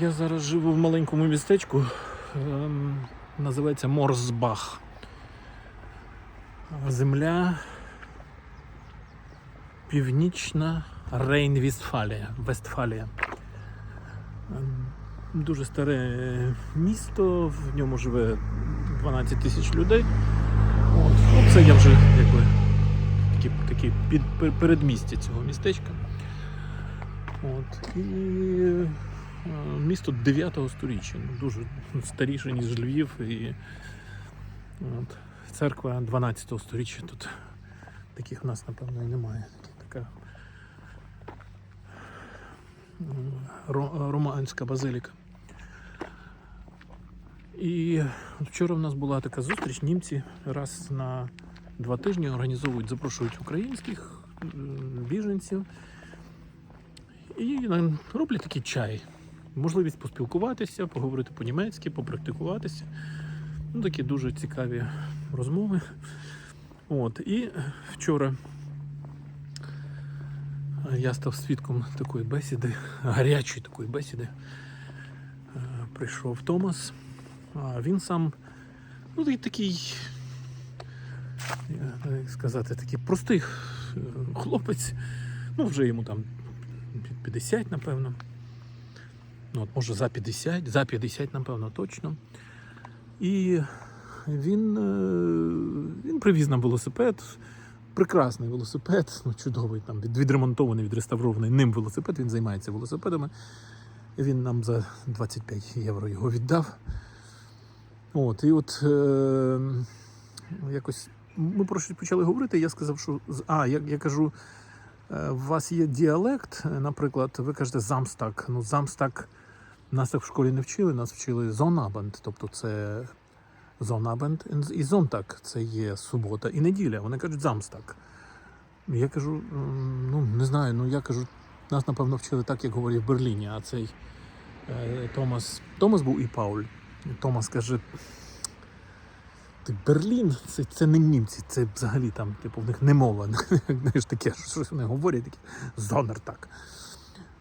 Я зараз живу в маленькому містечку, ем, називається Морсбах. Земля Північна Рейн-Вестфалія. Вестфалія. Ем, Дуже старе місто, в ньому живе 12 тисяч людей. От. Ну, це я вже якби такі, такі під, пер- передмістя цього містечка. От. І е, місто 9 сторіччя, ну, дуже старіше, ніж Львів. І, от. Церква 12 сторіччя тут таких в нас, напевно, і немає. Така романська базиліка. І вчора в нас була така зустріч. Німці раз на два тижні організовують, запрошують українських біженців і роблять такий чай. Можливість поспілкуватися, поговорити по-німецьки, попрактикуватися. Ну, такі дуже цікаві розмови. От. І вчора я став свідком такої бесіди, гарячої такої бесіди. Е, Прийшов Томас. А він сам, ну, такий- як сказати, такий простий е, хлопець. Ну, вже йому там під 50, напевно. Ну, от, може, за 50, за 50, напевно, точно. І він, е, він привіз нам велосипед. Прекрасний велосипед, ну, чудовий, там, відремонтований, відреставрований ним велосипед. Він займається велосипедами. Він нам за 25 євро його віддав. От, і от е, якось ми про щось почали говорити. Я сказав, що а, я, я кажу, е, у вас є діалект, наприклад, ви кажете замстак. Ну, замстак нас так в школі не вчили, нас вчили зонабенд, тобто це зонабенд і зонтак це є субота і неділя. Вони кажуть замстак. Я кажу, ну не знаю, ну я кажу, нас напевно вчили так, як говорять в Берліні, а цей е, Томас. Томас був і Пауль. Томас каже. Ти Берлін, це, це не німці, це взагалі там, типу, в них не мова. Знаєш, таке, щось вони говорять, таке зонер так.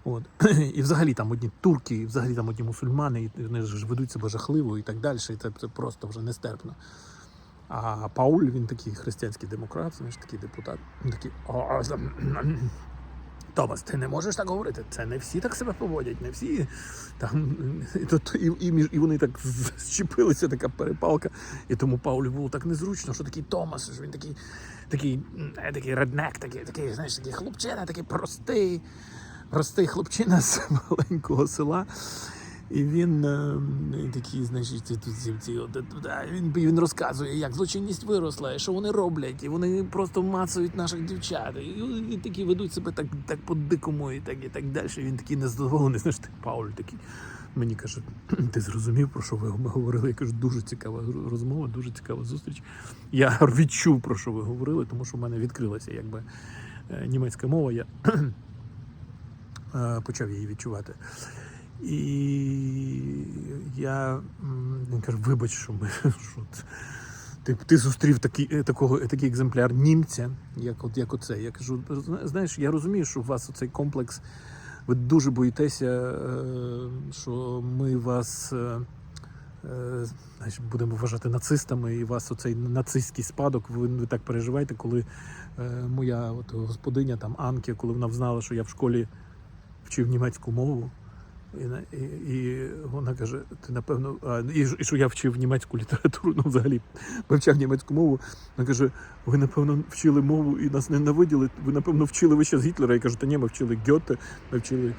От. І взагалі там одні турки, і взагалі там одні мусульмани, і вони ж ведуть себе жахливо і так далі. І це, це просто вже нестерпно. А Пауль, він такий християнський демократ, знаєш, такий депутат. Він такий. «О, а, за- Томас, ти не можеш так говорити. Це не всі так себе поводять, не всі там і, і, і, і вони так зчепилися, така перепалка. І тому Паулю було так незручно, що такий Томас, що він такий, такий, такий реднек, такий, такий, знаєш, такий хлопчина, такий простий, простий хлопчина з маленького села. І він е, такий, значить, ці- ці- ці- ці- от, е, він, він розказує, як злочинність виросла, і що вони роблять, і вони просто мацають наших дівчат. І, і такі ведуть себе так, так по-дикому, і так, і так далі. Він такий незадоволений. Знаєш, ти, Пауль такий. Мені каже, ти зрозумів, про що ви говорили? Я кажу, дуже цікава розмова, дуже цікава зустріч. Я відчув, про що ви говорили, тому що в мене відкрилася якби е, німецька мова. Я почав її відчувати. І я каже, вибач, що ми що ти, ти зустрів такий, е, такого, е, такий екземпляр німця, як, от, як оце. Я кажу, знаєш, я розумію, що у вас оцей комплекс, ви дуже боїтеся, е, що ми вас е, е, будемо вважати нацистами, і вас оцей нацистський спадок, ви, ви так переживаєте, коли е, моя от, господиня там Анке, коли вона взнала, що я в школі вчив німецьку мову. І, і, і вона каже: ти напевно, а, і, і що я вчив німецьку літературу, ну взагалі вивчав німецьку мову. Вона каже: ви напевно вчили мову і нас ненавиділи. Ви напевно вчили ви ще з Гітлера. Я кажу, та ні, ми вчили Гьоте, ми вчили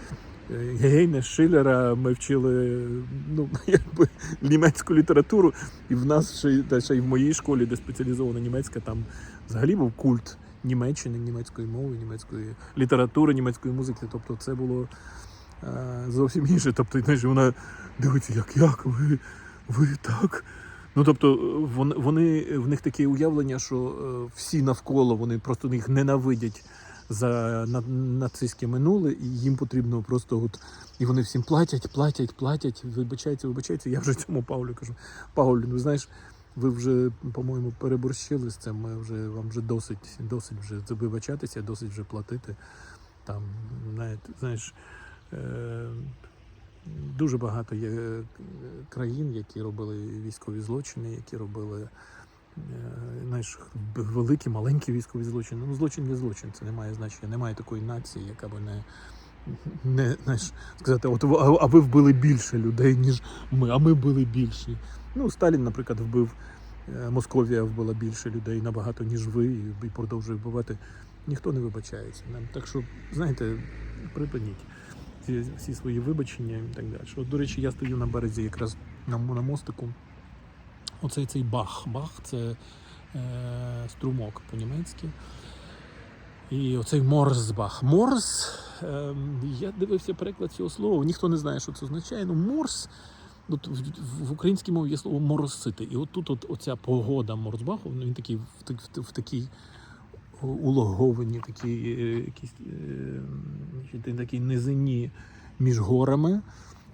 е, Гейне, Шиллера, ми вчили ну, якби, німецьку літературу. І в нас ще, та ще й в моїй школі, де спеціалізована німецька, там взагалі був культ Німеччини, німецької мови, німецької літератури, німецької музики. Тобто це було е, зовсім інше. Тобто, знаєш, вона дивиться, як, як ви, ви так. Ну, тобто, вони, вони, в них таке уявлення, що е, всі навколо вони просто їх ненавидять за на, нацистське минуле, і їм потрібно просто от. І вони всім платять, платять, платять, вибачаються, вибачаються. Я вже цьому Павлю кажу: Павлю, ну знаєш, ви вже, по-моєму, переборщили з цим. Ми вже вам вже досить, досить вже вибачатися, досить вже платити. Там, знаєте, знаєш, е, дуже багато є е, країн, які робили військові злочини, які робили е, знаєш, великі, маленькі військові злочини. Ну, злочин є злочин, це не має значення. Немає такої нації, яка би не, не знаєш, сказати, от а, ви вбили більше людей, ніж ми, а ми вбили більше. Ну, Сталін, наприклад, вбив. е, Московія вбила більше людей набагато, ніж ви, і- продовжує вбивати. Ніхто не вибачається. Нам. Так що, знаєте, припиніть ці всі свої вибачення і так далі. От, до речі, я стою на березі якраз на, на мостику. Оцей цей бах. Бах це е, струмок по-німецьки. І оцей Морсбах. Морс, е, я дивився переклад цього слова, ніхто не знає, що це означає. Ну, Морс, от в, в, українській мові є слово моросити. І от тут от, оця погода Морсбаху, ну, він такий в, в, в такій улоговані, такі е, якісь е, такій низині між горами.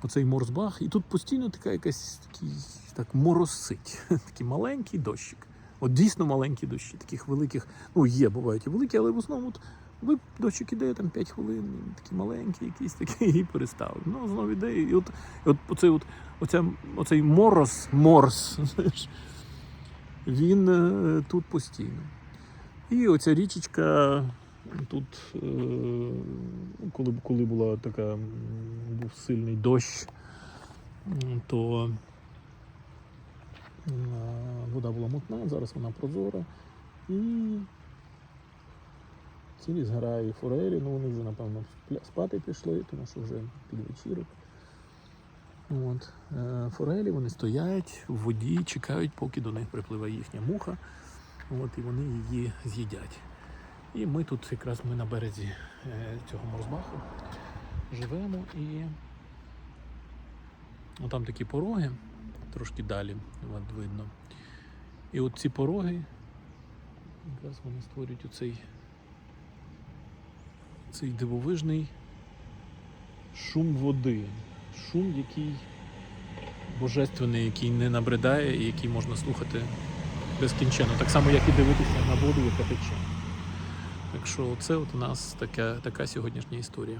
Оцей Морсбах, і тут постійно така якась такий, так моросить, такий маленький дощик. От дійсно маленькі дощі, таких великих, ну є, бувають і великі, але в основному от, ви дощик іде там 5 хвилин, такі маленькі, якісь такі, і перестав. Ну, знову іде, і от, от оцей, от, оця, оцей мороз, морс, знаєш, він е, тут постійно. І оця річечка тут, е, коли, коли була така, був сильний дощ, то вода була мутна, зараз вона прозора. І цілі зграї форелі, ну вони вже, напевно, спати пішли, тому що вже під вечірок. От. е, Форелі вони стоять в воді, чекають, поки до них припливе їхня муха. От, і вони її з'їдять. І ми тут якраз ми на березі е, цього морзбаху живемо і ну, там такі пороги, трошки далі видно. І от ці пороги, якраз вони створюють оцей цей дивовижний шум води. Шум, який божественний, який не набридає і який можна слухати безкінченно. Так само, як і дивитися на воду, яка тече. Так що це от у нас така, така сьогоднішня історія.